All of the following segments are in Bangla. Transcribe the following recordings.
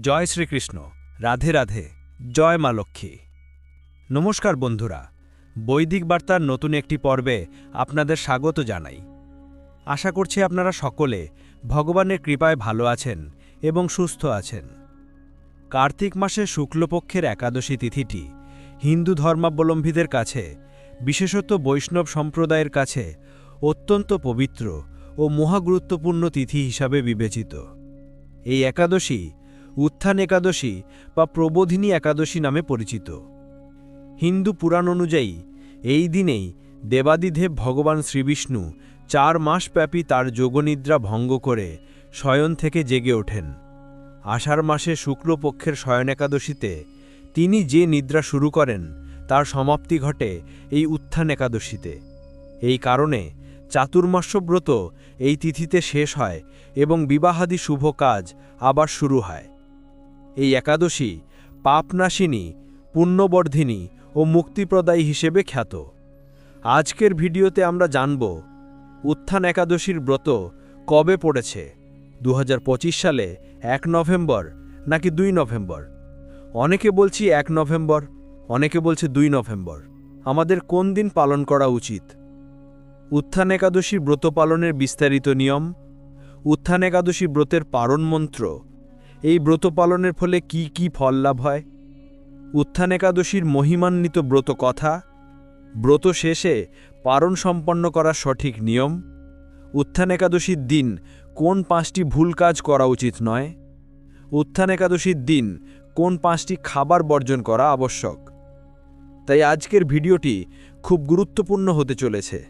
জয় শ্রীকৃষ্ণ, রাধে রাধে, জয় মা লক্ষ্মী। নমস্কার বন্ধুরা, বৈদিক বার্তার নতুন একটি পর্বে আপনাদের স্বাগত জানাই। আশা করছি আপনারা সকলে ভগবানের কৃপায় ভালো আছেন এবং সুস্থ আছেন। কার্তিক মাসে শুক্লপক্ষের একাদশী তিথিটি হিন্দু ধর্মাবলম্বীদের কাছে, বিশেষত বৈষ্ণব সম্প্রদায়ের কাছে, অত্যন্ত পবিত্র ও মহাগুরুত্বপূর্ণ তিথি হিসাবে বিবেচিত। এই একাদশী উত্থান একাদশী বা প্রবোধিনী একাদশী নামে পরিচিত। হিন্দু পুরাণ অনুযায়ী, এই দিনেই দেবাদিদেব ভগবান শ্রীবিষ্ণু চার মাসব্যাপী তার যোগনিদ্রা ভঙ্গ করে শয়ন থেকে জেগে ওঠেন। আষাঢ় মাসে শুক্লপক্ষের শয়ন একাদশীতে তিনি যে নিদ্রা শুরু করেন, তার সমাপ্তি ঘটে এই উত্থান একাদশীতে। এই কারণে চাতুর্মাস্যব্রত এই তিথিতে শেষ হয় এবং বিবাহাদি শুভ কাজ আবার শুরু হয়। এই একাদশী পাপনাশিনী, পুণ্যবর্ধিনী ও মুক্তিপ্রদায়ী হিসেবে খ্যাত। আজকের ভিডিওতে আমরা জানব উত্থান একাদশীর ব্রত কবে পড়েছে দু হাজার পঁচিশ সালে এক নভেম্বর নাকি দুই নভেম্বর? অনেকে বলছি এক নভেম্বর, অনেকে বলছে দুই নভেম্বর। আমাদের কোন দিন পালন করা উচিত? উত্থান একাদশী ব্রত পালনের বিস্তারিত নিয়ম, উত্থান একাদশী ব্রতের পারণ মন্ত্র এই ব্রত পালনের ফলে কি কি ফল লাভ হয়? উত্থান একাদশীর মহিমান্বিত ব্রত কথা। ব্রত শেষে পারণ সম্পন্ন করার সঠিক নিয়ম। উত্থান একাদশীর দিন কোন পাঁচটি ভুল কাজ করা উচিত নয়। উত্থান একাদশীর দিন কোন পাঁচটি খাবার বর্জন করা আবশ্যক। তাই আজকের ভিডিওটি খুব গুরুত্বপূর্ণ হতে চলেছে।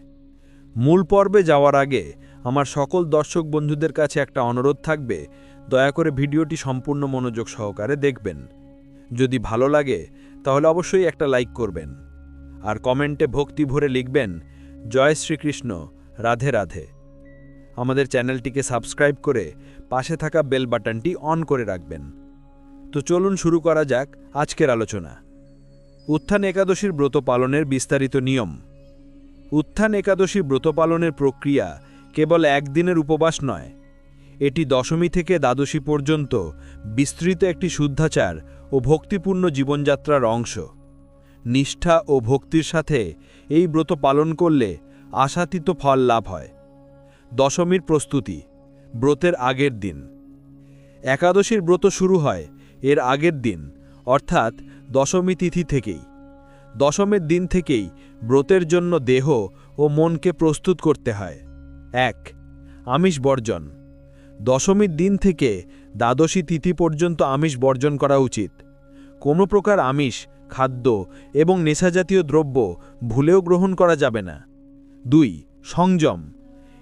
মূল পর্বে যাওয়ার আগে আমার সকল দর্শক বন্ধুদের কাছে একটা অনুরোধ থাকবে। দয়া করে ভিডিওটি সম্পূর্ণ মনোযোগ সহকারে দেখবেন। যদি ভালো লাগে, তাহলে অবশ্যই একটা লাইক করবেন। আর কমেন্টে ভক্তি ভরে লিখবেন, জয় শ্রীকৃষ্ণ, রাধে রাধে। আমাদের চ্যানেলটিকে সাবস্ক্রাইব করে পাশে থাকা বেল বাটনটি অন করে রাখবেন। তো চলুন শুরু করা যাক আজকের আলোচনা। উত্থান একাদশীর ব্রত পালনের বিস্তারিত নিয়ম। উত্থান একাদশী ব্রত পালনের প্রক্রিয়া কেবল একদিনের উপবাস নয় এটি দশমী থেকে দ্বাদশী পর্যন্ত বিস্তৃত একটি শুদ্ধাচার ও ভক্তিপূর্ণ জীবনযাত্রার অংশ। নিষ্ঠা ও ভক্তির সাথে এই ব্রত পালন করলে আশাতীত ফল লাভ হয়। দশমীর প্রস্তুতি, ব্রতের আগের দিন। একাদশীর ব্রত শুরু হয় এর আগের দিন, অর্থাৎ দশমী তিথি থেকেই। দশমের দিন থেকেই ব্রতের জন্য দেহ ও মনকে প্রস্তুত করতে হয়। এক আমিষ বর্জন দশমীর দিন থেকে দ্বাদশী তিথি পর্যন্ত আমিষ বর্জন করা উচিত। কোনো প্রকার আমিষ, খাদ্য এবং নেশাজাতীয় দ্রব্য ভুলেও গ্রহণ করা যাবে না। দুই, সংযম।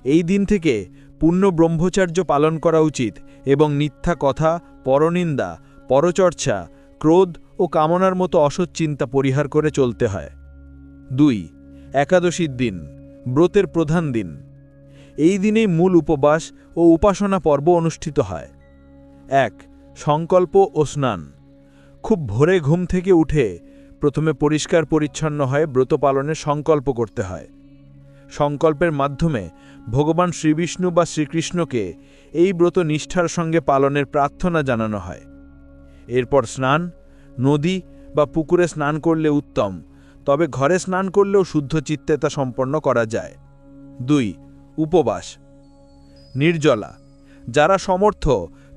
এই দিন থেকে পূর্ণ ব্রহ্মচার্য পালন করা উচিত এবং মিথ্যা কথা, পরনিন্দা, পরচর্চা, ক্রোধ ও কামনার মতো অসৎ চিন্তা পরিহার করে চলতে হয়। দুই, একাদশীর দিন, ব্রতের প্রধান দিন। এই দিনেই মূল উপবাস ও উপাসনা পর্ব অনুষ্ঠিত হয়। এক, সংকল্প ও স্নান। খুব ভোরে ঘুম থেকে উঠে প্রথমে পরিষ্কার পরিচ্ছন্ন হয়ে ব্রত পালনের সংকল্প করতে হয়। সংকল্পের মাধ্যমে ভগবান শ্রীবিষ্ণু বা শ্রীকৃষ্ণকে এই ব্রত নিষ্ঠার সঙ্গে পালনের প্রার্থনা জানানো হয়। এরপর স্নান, নদী বা পুকুরে স্নান করলে উত্তম, তবে ঘরে স্নান করলেও শুদ্ধ চিত্তে তা সম্পন্ন করা যায়। দুই উপবাস। নির্জলা। যারা সমর্থ,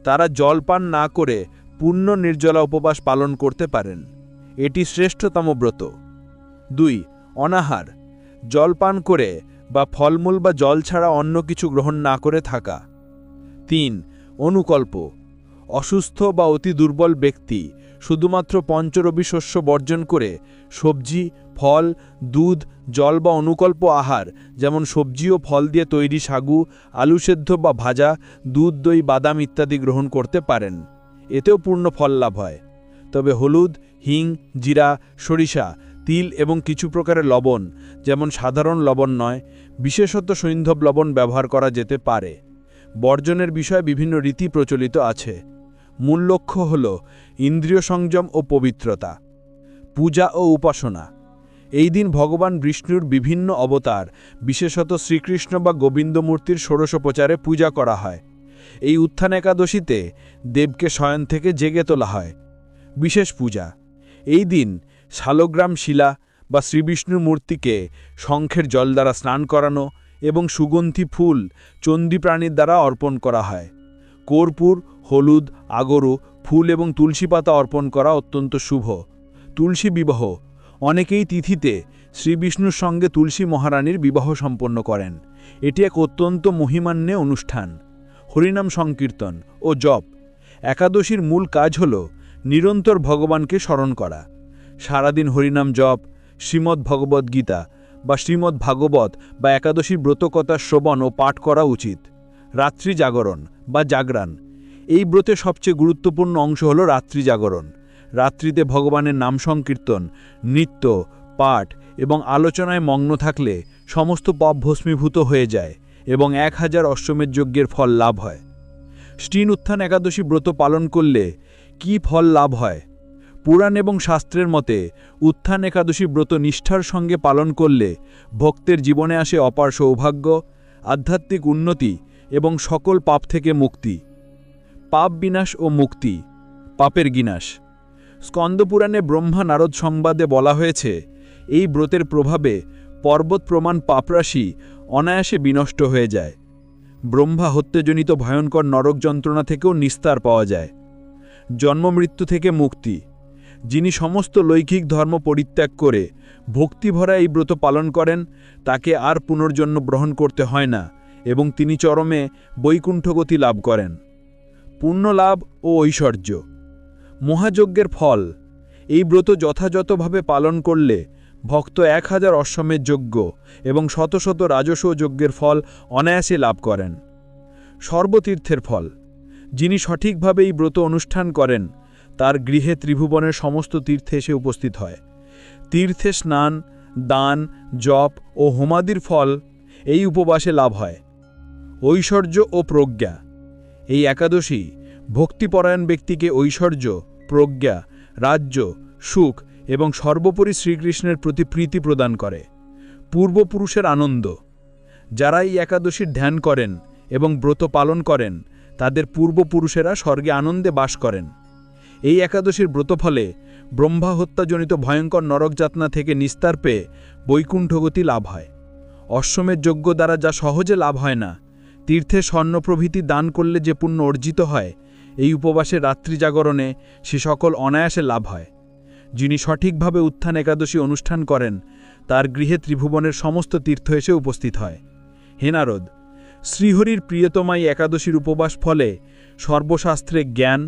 তারা জল পান না করে পূর্ণ নির্জলা উপবাস পালন করতে পারেন। এটি শ্রেষ্ঠতম ব্রত। দুই, অনাহার। জল পান করে বা ফলমূল বা জল ছাড়া অন্য কিছু গ্রহণ না করে থাকা। তিন, অনুকল্প। অসুস্থ বা অতি দুর্বল ব্যক্তি শুধুমাত্র পঞ্চরবি শস্য বর্জন করে সবজি ফল, দুধ, জল বা অনুকল্প আহার, যেমন সবজি ও ফল দিয়ে তৈরি সাগু, আলু সেদ্ধ বা ভাজা, দুধ, দই, বাদাম ইত্যাদি গ্রহণ করতে পারেন। এতেও পূর্ণ ফল লাভ হয়। তবে হলুদ, হিং, জিরা, সরিষা, তিল এবং কিছু প্রকারের লবণ, যেমন সাধারণ লবণ নয়, বিশেষত সৈন্ধব লবণ ব্যবহার করা যেতে পারে। বর্জনের বিষয়ে বিভিন্ন রীতি প্রচলিত আছে। মূল লক্ষ্য হল ইন্দ্রিয় সংযম ও পবিত্রতা। পূজা ও উপাসনা। এই দিন ভগবান বিষ্ণুর বিভিন্ন অবতার, বিশেষত শ্রীকৃষ্ণ বা গোবিন্দমূর্তির ষোড়শোপচারে পূজা করা হয়। এই উত্থান একাদশীতে দেবকে শয়ন থেকে জেগে তোলা হয়। বিশেষ পূজা। এই দিন শালগ্রাম শিলা বা শ্রীবিষ্ণুর মূর্তিকে শঙ্খের জল দ্বারা স্নান করানো এবং সুগন্ধি ফুল চণ্ডী প্রাণীর দ্বারা অর্পণ করা হয়। কর্পূর, হলুদ, আগরু, ফুল এবং তুলসী পাতা অর্পণ করা অত্যন্ত শুভ। তুলসী বিবাহ অনেকেই তিথিতে শ্রীবিষ্ণুর সঙ্গে তুলসী মহারানীর বিবাহ সম্পন্ন করেন। এটি এক অত্যন্ত মহিমান্য অনুষ্ঠান। হরিনাম সংকীর্তন ও জপ একাদশীর মূল কাজ হল নিরন্তর ভগবানকে স্মরণ করা। সারাদিন হরিনাম জপ, শ্রীমদ্ ভগবদ্ গীতা বা শ্রীমদ্ ভাগবত বা একাদশীর ব্রতকথা শ্রবণ ও পাঠ করা উচিত। রাত্রি জাগরণ বা জাগরণ এই ব্রতে সবচেয়ে গুরুত্বপূর্ণ অংশ হল রাত্রি জাগরণ। রাত্রিতে ভগবানের নাম সংকীর্তন, নৃত্য, পাঠ এবং আলোচনায় মগ্ন থাকলে সমস্ত পাপ ভস্মীভূত হয়ে যায় এবং এক হাজার অশ্বমের যজ্ঞের ফল লাভ হয়। স্টিন উত্থান একাদশী ব্রত পালন করলে কি ফল লাভ হয়? পুরাণ এবং শাস্ত্রের মতে, উত্থান একাদশী ব্রত নিষ্ঠার সঙ্গে পালন করলে ভক্তের জীবনে আসে অপার সৌভাগ্য, আধ্যাত্মিক উন্নতি এবং সকল পাপ থেকে মুক্তি। পাপ বিনাশ ও মুক্তি, পাপের গিনাশ স্কন্দপুরাণে ব্রহ্মা নারদ সংবাদে বলা হয়েছে, এই ব্রতের প্রভাবে পর্বত প্রমাণ পাপরাশি অনায়াসে বিনষ্ট হয়ে যায়। ব্রহ্মা হত্যজনিত ভয়ঙ্কর নরক যন্ত্রণা থেকেও নিস্তার পাওয়া যায়। জন্মমৃত্যু থেকে মুক্তি। যিনি সমস্ত লৈখিক ধর্ম পরিত্যাগ করে ভক্তিভরা এই ব্রত পালন করেন, তাকে আর পুনর্জন্ম গ্রহণ করতে হয় না এবং তিনি চরমে বৈকুণ্ঠগতি লাভ করেন। পুণ্যলাভ ও ঐশ্বর্য। মহাযজ্ঞের ফল। এই ব্রত যথাযথভাবে পালন করলে ভক্ত এক হাজার অশ্বমের যজ্ঞ এবং শত শত রাজস্ব যজ্ঞের ফল অনায়াসে লাভ করেন। সর্বতীর্থের ফল। যিনি সঠিকভাবে এই ব্রত অনুষ্ঠান করেন, তার গৃহে ত্রিভুবনের সমস্ত তীর্থে এসে উপস্থিত হয়। তীর্থে স্নান, দান, জপ ও হোমাদির ফল এই উপবাসে লাভ হয়। ঐশ্বর্য ও প্রজ্ঞা। এই একাদশী ভক্তিপরায়ণ ব্যক্তিকে ঐশ্বর্য, প্রজ্ঞা, রাজ্য, সুখ এবং সর্বোপরি শ্রীকৃষ্ণের প্রতি প্রীতি প্রদান করে। পূর্বপুরুষের আনন্দ। যারা এই একাদশীর ধ্যান করেন এবং ব্রত পালন করেন, তাদের পূর্বপুরুষেরা স্বর্গে আনন্দে বাস করেন। এই একাদশীর ব্রতফলে ব্রহ্মা হত্যাজনিত ভয়ঙ্কর নরকযাতনা থেকে নিস্তার পেয়ে বৈকুণ্ঠগতি লাভ হয়। অশ্বমের যজ্ঞ দ্বারা যা সহজে লাভ হয় না, তীর্থে স্বর্ণ প্রভৃতি দান করলে যে পুণ্য অর্জিত হয় এই উপবাসে রাত্রি জাগরণে সে সকল অনায়াসে লাভ হয়। যিনি সঠিকভাবে উত্থান একাদশী অনুষ্ঠান করেন, তার গৃহে ত্রিভুবনের সমস্ত তীর্থ এসে উপস্থিত হয়। হেনারদ শ্রীহরির প্রিয়তমাই একাদশীর উপবাস ফলে সর্বশাস্ত্রে জ্ঞান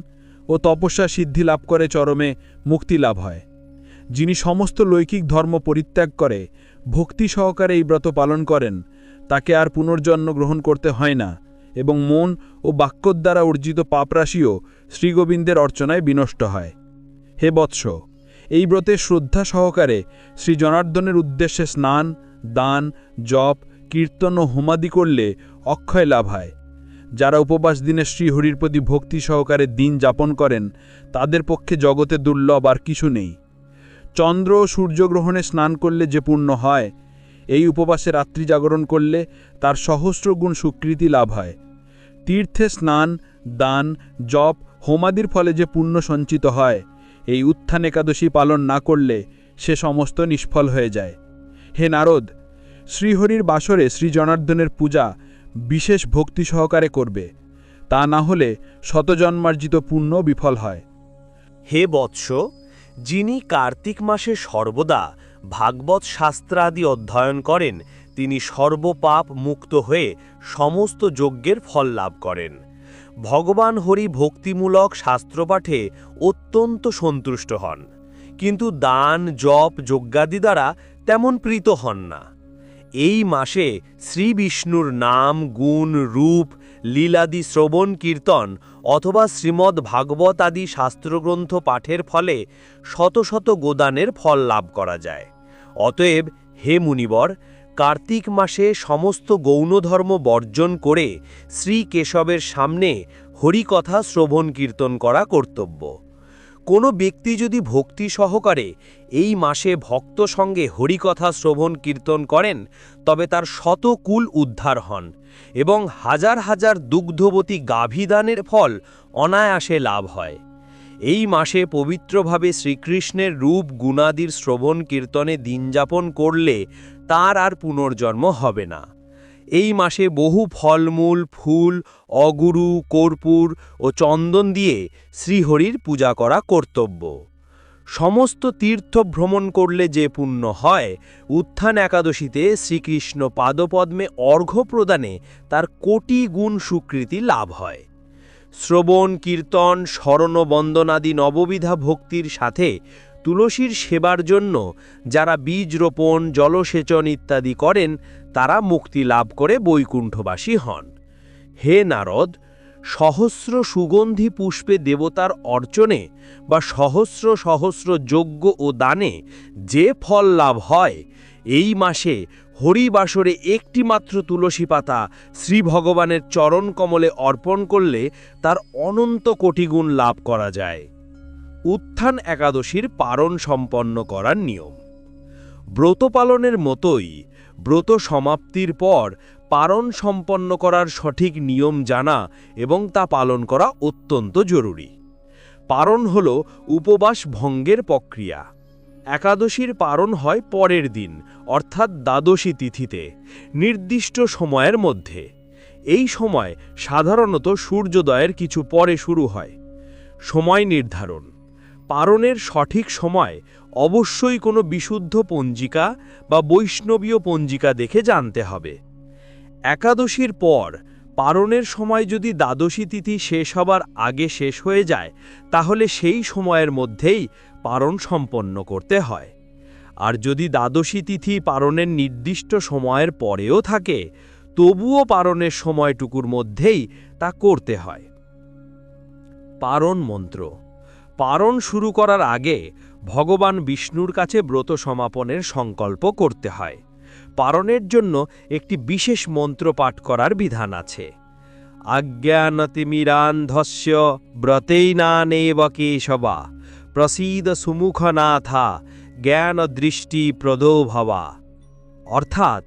ও তপস্যা সিদ্ধি লাভ করে চরমে মুক্তি লাভ হয়। যিনি সমস্ত লৈকিক ধর্ম পরিত্যাগ করে, ভক্তি সহকারে এই ব্রত পালন করেন, তাকে আর পুনর্জন্ম গ্রহণ করতে হয় না। এবং মন ও বাক্যর দ্বারা অর্জিত পাপরাশিও শ্রীগোবিন্দের অর্চনায় বিনষ্ট হয়। হে বৎস, এই ব্রতে শ্রদ্ধা সহকারে শ্রী জনার্দনের উদ্দেশ্যে স্নান, দান, জপ, কীর্তন ও হোমাদি করলে অক্ষয় লাভ হয়। যারা উপবাস দিনে শ্রীহরির প্রতি ভক্তি সহকারে দিন যাপন করেন, তাদের পক্ষে জগতে দুর্লভ আর কিছু নেই। চন্দ্র ও সূর্যগ্রহণে স্নান করলে যে পূর্ণ হয় এই উপবাসে রাত্রি জাগরণ করলে তার সহস্র গুণ স্বীকৃতি লাভ হয়। তীর্থে স্নান, দান, জপ, হোমাদির ফলে যে পুণ্য সঞ্চিত হয়, এই উত্থান একাদশী পালন না করলে সে সমস্ত নিষ্ফল হয়ে যায়। হে নারদ, শ্রীহরির বাসরে শ্রী জনার্দনের পূজা বিশেষ ভক্তি সহকারে করবে। তা না হলে শতজন্মার্জিত পুণ্য বিফল হয়। হে বৎস, যিনি কার্তিক মাসে সর্বদা ভাগবত শাস্ত্রাদি অধ্যয়ন করেন, তিনি সর্বপাপ মুক্ত হয়ে সমস্ত যজ্ঞের ফল লাভ করেন। ভগবান হরি ভক্তিমূলক শাস্ত্রপাঠে অত্যন্ত সন্তুষ্ট হন, কিন্তু দান, জপ, যজ্ঞাদি দ্বারা তেমন প্রীত হন না। এই মাসে শ্রী বিষ্ণুর নাম, গুণ, রূপ, লীলাদি শ্রবণ, কীর্তন অথবা শ্রীমদ্ ভাগবত আদি শাস্ত্রগ্রন্থ পাঠের ফলে শত শত গোদানের ফল লাভ করা যায়। অতএব, হে মুনিবর, কার্তিক মাসে সমস্ত গৌণধর্ম বর্জন করে শ্রী কেশবের সামনে হরিকথা শ্রবণ কীর্তন করা কর্তব্য। কোনো ব্যক্তি যদি ভক্তি সহকারে এই মাসে ভক্ত সঙ্গে হরিকথা শ্রবণ কীর্তন করেন, তবে তার শত কুল উদ্ধার হন এবং হাজার হাজার দুগ্ধবতী গাভীদানের ফল অনায়াসে লাভ হয়। এই মাসে পবিত্রভাবে শ্রীকৃষ্ণের রূপ গুণাদির শ্রবণ কীর্তনে দিনযাপন করলে তার আর পুনর্জন্ম হবে না। এই মাসে বহু ফলমূল, ফুল, অগুরু, কর্পূর ও চন্দন দিয়ে শ্রীহরির পূজা করা কর্তব্য। সমস্ত তীর্থ ভ্রমণ করলে যে পুণ্য হয়, উত্থান একাদশীতে শ্রীকৃষ্ণ পাদপদ্মে অর্ঘ্য প্রদানে তার কোটি গুণ স্বীকৃতি লাভ হয়। শ্রবণ, কীর্তন, স্মরণ বন্দনাদি নববিধা ভক্তির সাথে তুলসীর সেবার জন্য যারা বীজ রোপণ, জলসেচন ইত্যাদি করেন, তারা মুক্তি লাভ করে বৈকুণ্ঠবাসী হন। হে নারদ, সহস্র সুগন্ধি পুষ্পে দেবতার অর্চনে বা সহস্র সহস্র যজ্ঞ ও দানে যে ফল লাভ হয়, এই মাসে হরিবাসরে একটিমাত্র তুলসী পাতা শ্রী ভগবানের চরণ কমলে অর্পণ করলে তার অনন্ত কোটিগুণ লাভ করা যায়। উত্থান একাদশীর পারণ সম্পন্ন করার নিয়ম। ব্রত পালনের মতোই ব্রত সমাপ্তির পর পারণ সম্পন্ন করার সঠিক নিয়ম জানা এবং তা পালন করা অত্যন্ত জরুরি। পারণ হল উপবাস ভঙ্গের প্রক্রিয়া। একাদশীর পারণ হয় পরের দিন, অর্থাৎ দ্বাদশী তিথিতে, নির্দিষ্ট সময়ের মধ্যে। এই সময় সাধারণত সূর্যোদয়ের কিছু পরে শুরু হয়। সময় নির্ধারণ। পারণের সঠিক সময় অবশ্যই কোনো বিশুদ্ধ পঞ্জিকা বা বৈষ্ণবীয় পঞ্জিকা দেখে জানতে হবে। একাদশীর পর পারণের সময় যদি দ্বাদশী তিথি শেষ হবার আগে শেষ হয়ে যায়, তাহলে সেই সময়ের মধ্যেই পারণ সম্পন্ন করতে হয়। আর যদি দ্বাদশী তিথি পারণের নির্দিষ্ট সময়ের পরেও থাকে, তবুও পারণের সময়টুকুর মধ্যেই তা করতে হয়। পারণ মন্ত্র। পারণ শুরু করার আগে ভগবান বিষ্ণুর কাছে ব্রত সমাপনের সংকল্প করতে হয়। পারণের জন্য একটি বিশেষ মন্ত্র পাঠ করার বিধান আছে। আজ্ঞানতিমিরান্ধস্য ব্রতৈনানেব কেশবা। প্রসীদ সুমুখনাথা, জ্ঞান দৃষ্টি প্রদো ভবা অর্থাৎ,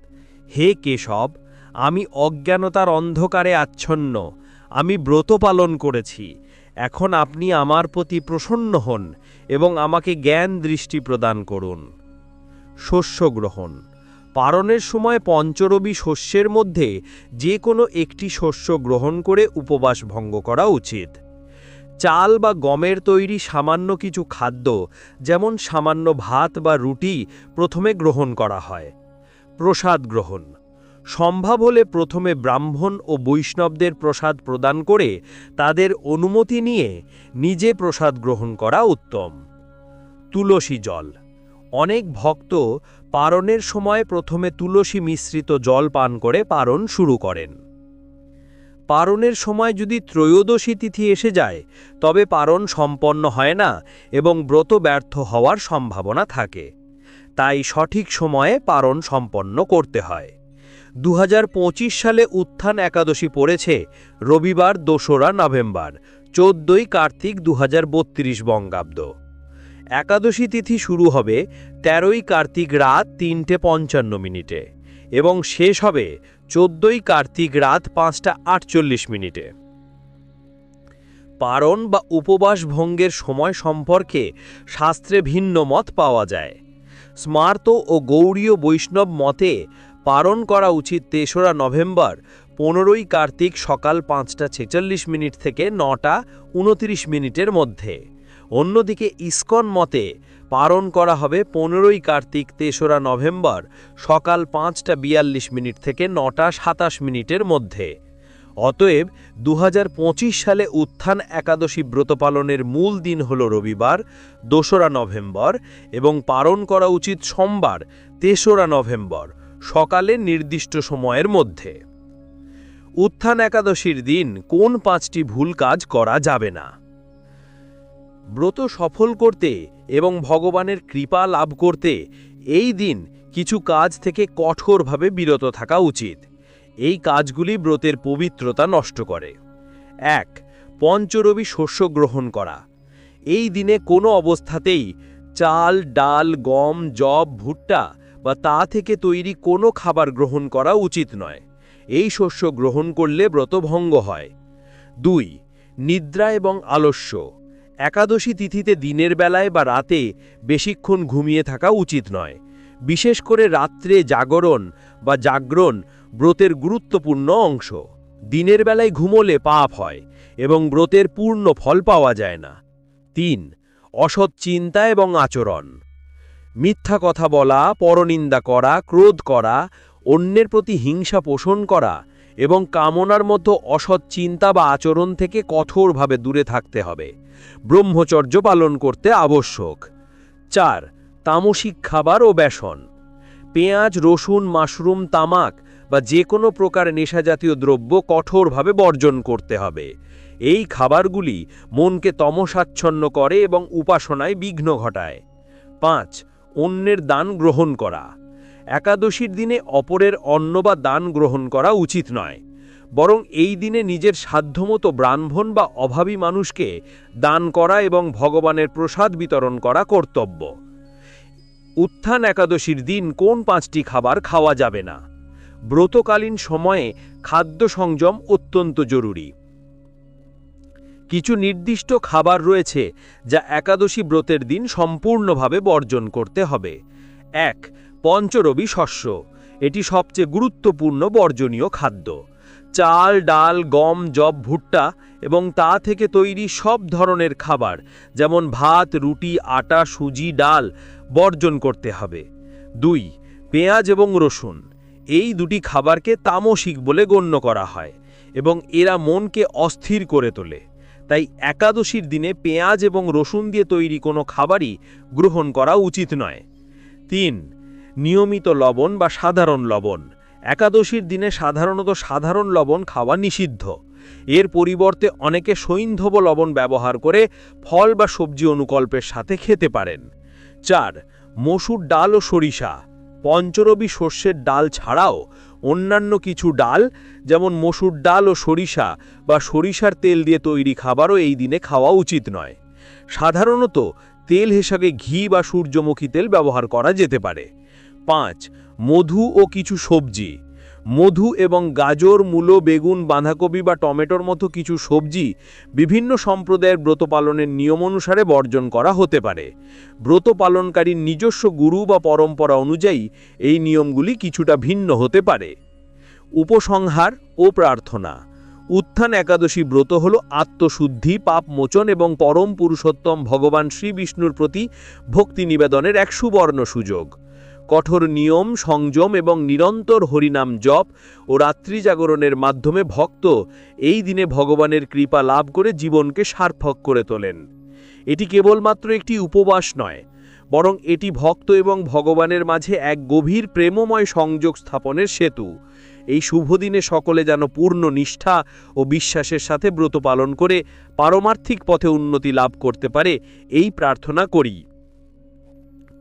হে কেশব, আমি অজ্ঞানতার অন্ধকারে আচ্ছন্ন, আমি ব্রত পালন করেছি, এখন আপনি আমার প্রতি প্রসন্ন হন এবং আমাকে জ্ঞান দৃষ্টি প্রদান করুন। শস্য গ্রহণ। পারণের সময় পঞ্চরবি শস্যের মধ্যে যে কোনো একটি শস্য গ্রহণ করে উপবাস ভঙ্গ করা উচিত। চাল বা গমের তৈরি সামান্য কিছু খাদ্য, যেমন সামান্য ভাত বা রুটি, প্রথমে গ্রহণ করা হয়। প্রসাদ গ্রহণ। সম্ভব হলে প্রথমে ব্রাহ্মণ ও বৈষ্ণবদের প্রসাদ প্রদান করে তাদের অনুমতি নিয়ে নিজে প্রসাদ গ্রহণ করা উত্তম। তুলসী জল। অনেক ভক্ত পারণের সময় প্রথমে তুলসী মিশ্রিত জল পান করে পারণ শুরু করেন। পারণের সময় যদি ত্রয়োদশী তিথি এসে যায়, তবে পারণ সম্পন্ন হয় না এবং ব্রত ব্যর্থ হওয়ার সম্ভাবনা থাকে। তাই সঠিক সময়ে পারণ সম্পন্ন করতে হয়। দু হাজার পঁচিশ সালে উত্থান একাদশী পড়েছে, রবিবার, দোসরা নভেম্বর, চোদ্দই কার্তিক দু হাজার বত্রিশ বঙ্গাব্দ। একাদশী তিথি শুরু হবে তেরোই কার্তিক রাত তিনটে পঞ্চান্ন মিনিটে এবং শেষ হবে চোদ্দই কার্তিক রাত পাঁচটা আটচল্লিশ মিনিটে। পারণ বা উপবাস ভঙ্গের সময় সম্পর্কে শাস্ত্রে ভিন্ন মত পাওয়া যায়। স্মার্ত ও গৌড়ীয় বৈষ্ণব মতে পারণ করা উচিত তেসরা নভেম্বর, পনেরোই কার্তিক সকাল পাঁচটা ছেচল্লিশ মিনিট থেকে নটা উনতিরিশ মিনিটের মধ্যে। অন্যদিকে ইস্কন মতে পালন করা হবে পনেরোই কার্তিক তেসরা নভেম্বর সকাল পাঁচটা বিয়াল্লিশ মিনিট থেকে নটা সাতাশ মিনিটের মধ্যে। অতএব দু হাজার পঁচিশ সালে উত্থান একাদশী ব্রত পালনের মূল দিন হল রবিবার, দোসরা নভেম্বর এবং পালন করা উচিত সোমবার, তেসরা নভেম্বর, সকালে নির্দিষ্ট সময়ের মধ্যে। উত্থান একাদশীর দিন কোন পাঁচটি ভুল কাজ করা যাবে না? ব্রত সফল করতে এবং ভগবানের কৃপা লাভ করতে এই দিন কিছু কাজ থেকে কঠোরভাবে বিরত থাকা উচিত। এই কাজগুলি ব্রতের পবিত্রতা নষ্ট করে। এক, পঞ্চরবি শস্য গ্রহণ করা। এই দিনে কোনো অবস্থাতেই চাল, ডাল, গম জব ভুট্টা বা তা থেকে তৈরি কোনো খাবার গ্রহণ করা উচিত নয়। এই শস্য গ্রহণ করলে ব্রতভঙ্গ হয়। দুই, নিদ্রা এবং আলস্য। একাদশী তিথিতে দিনের বেলায় বা রাতে বেশিক্ষণ ঘুমিয়ে থাকা উচিত নয়। বিশেষ করে রাত্রে জাগরণ বা জাগরণ ব্রতের গুরুত্বপূর্ণ অংশ। দিনের বেলায় ঘুমোলে পাপ হয় এবং ব্রতের পূর্ণ ফল পাওয়া যায় না। তিন, অসৎ চিন্তা এবং আচরণ। মিথ্যা কথা বলা, পরনিন্দা করা, ক্রোধ করা, অন্যের প্রতি হিংসা পোষণ করা এবং কামনার মতো অসৎ চিন্তা বা আচরণ থেকে কঠোরভাবে দূরে থাকতে হবে। ব্রহ্মচর্য পালন করতে আবশ্যক। চার, তামসিক খাবার ও বেসন। পেঁয়াজ, রসুন, মাশরুম, তামাক বা যে কোনো প্রকার নেশাজাতীয় দ্রব্য কঠোরভাবে বর্জন করতে হবে। এই খাবারগুলি মনকে তমসাচ্ছন্ন করে এবং উপাসনায় বিঘ্ন ঘটায়। পাঁচ, অন্যের দান গ্রহণ করা। একাদশীর দিনে অপরের অন্ন বা দান গ্রহণ করা উচিত নয়, বরং এই দিনে নিজের সাধ্যমতো ব্রাহ্মণ বা অভাবী মানুষকে দান করা এবং ভগবানের প্রসাদ বিতরণ করা কর্তব্য। উত্থান একাদশীর দিন কোন পাঁচটি খাবার খাওয়া যাবে না? ব্রতকালীন সময়ে খাদ্য সংযম অত্যন্ত জরুরি। কিছু নির্দিষ্ট খাবার রয়েছে যা একাদশী ব্রতের দিন সম্পূর্ণভাবে বর্জন করতে হবে। এক পঞ্চরবি শস্য। এটি সবচেয়ে গুরুত্বপূর্ণ বর্জনীয় খাদ্য। চাল, ডাল, গম জব ভুট্টা এবং তা থেকে তৈরি সব ধরনের খাবার, যেমন ভাত, রুটি, আটা, সুজি, ডাল, বর্জন করতে হবে। দুই, পেঁয়াজ এবং রসুন। এই দুটি খাবারকে তামসিক বলে গণ্য করা হয় এবং এরা মনকে অস্থির করে তোলে। তাই একাদশীর দিনে পেঁয়াজ এবং রসুন দিয়ে তৈরি কোনো খাবারই গ্রহণ করা উচিত নয়। তিন নিয়মিত লবণ বা সাধারণ লবণ। একাদশীর দিনে সাধারণত সাধারণ লবণ খাওয়া নিষিদ্ধ। এর পরিবর্তে অনেকে সৈন্ধব লবণ ব্যবহার করে ফল বা সবজি অনুকল্পের সাথে খেতে পারেন। চার, মসুর ডাল ও সরিষা। পঞ্চরবি শস্যের ডাল ছাড়াও অন্যান্য কিছু ডাল, যেমন মসুর ডাল ও সরিষা বা সরিষার তেল দিয়ে তৈরি খাবারও এই দিনে খাওয়া উচিত নয়। সাধারণত তেল হিসাবে ঘি বা সূর্যমুখী তেল ব্যবহার করা যেতে পারে। পাঁচ, মধু ও কিছু সবজি। মধু এবং গাজর, মূলো, বেগুন, বাঁধাকপি বা টমেটোর মতো কিছু সবজি বিভিন্ন সম্প্রদায়ের ব্রত পালনের নিয়ম অনুসারে বর্জন করা হতে পারে। ব্রত পালনকারীর নিজস্ব গুরু বা পরম্পরা অনুযায়ী এই নিয়মগুলি কিছুটা ভিন্ন হতে পারে। উপসংহার ও প্রার্থনা। উত্থান একাদশী ব্রত হল আত্মশুদ্ধি পাপ মোচন এবং পরম পুরুষোত্তম ভগবান শ্রী বিষ্ণুর প্রতি ভক্তি নিবেদনের এক সুবর্ণ সুযোগ। কঠোর নিয়ম, সংযম এবং নিরন্তর হরিনাম জপ ও রাত্রি জাগরণের মাধ্যমে ভক্ত এই দিনে ভগবানের কৃপা লাভ করে জীবনকে সার্থক করে তোলেন। এটি কেবলমাত্র একটি উপবাস নয়, বরং এটি ভক্ত এবং ভগবানের মাঝে এক গভীর প্রেমময় সংযোগ স্থাপনের সেতু। এই শুভ দিনে সকলে যেন পূর্ণ নিষ্ঠা ও বিশ্বাসের সাথে ব্রত পালন করে পারমার্থিক পথে উন্নতি লাভ করতে পারে, এই প্রার্থনা করি।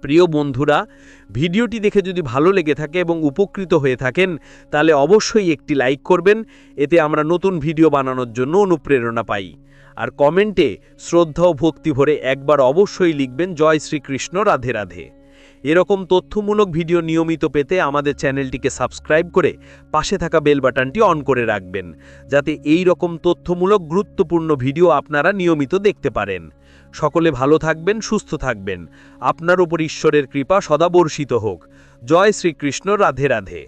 প্রিয় বন্ধুরা, ভিডিওটি দেখে যদি ভালো লেগে থাকে এবং উপকৃত হয়ে থাকেন, তাহলে অবশ্যই একটি লাইক করবেন। এতে আমরা নতুন ভিডিও বানানোর জন্য অনুপ্রেরণা পাই। আর কমেন্টে শ্রদ্ধা ও ভক্তি ভরে একবার অবশ্যই লিখবেন, জয় শ্রীকৃষ্ণ, রাধে রাধে। এরকম তথ্যমূলক ভিডিও নিয়মিত পেতে আমাদের চ্যানেলটিকে সাবস্ক্রাইব করে পাশে থাকা বেল বাটনটি অন করে রাখবেন, যাতে এই রকম তথ্যমূলক গুরুত্বপূর্ণ ভিডিও আপনারা নিয়মিত দেখতে পারেন। সকলে ভালো থাকবেন, সুস্থ থাকবেন। আপনার উপর ঈশ্বরের কৃপা সদাবর্ষিত হোক। জয় শ্রীকৃষ্ণ, রাধে রাধে।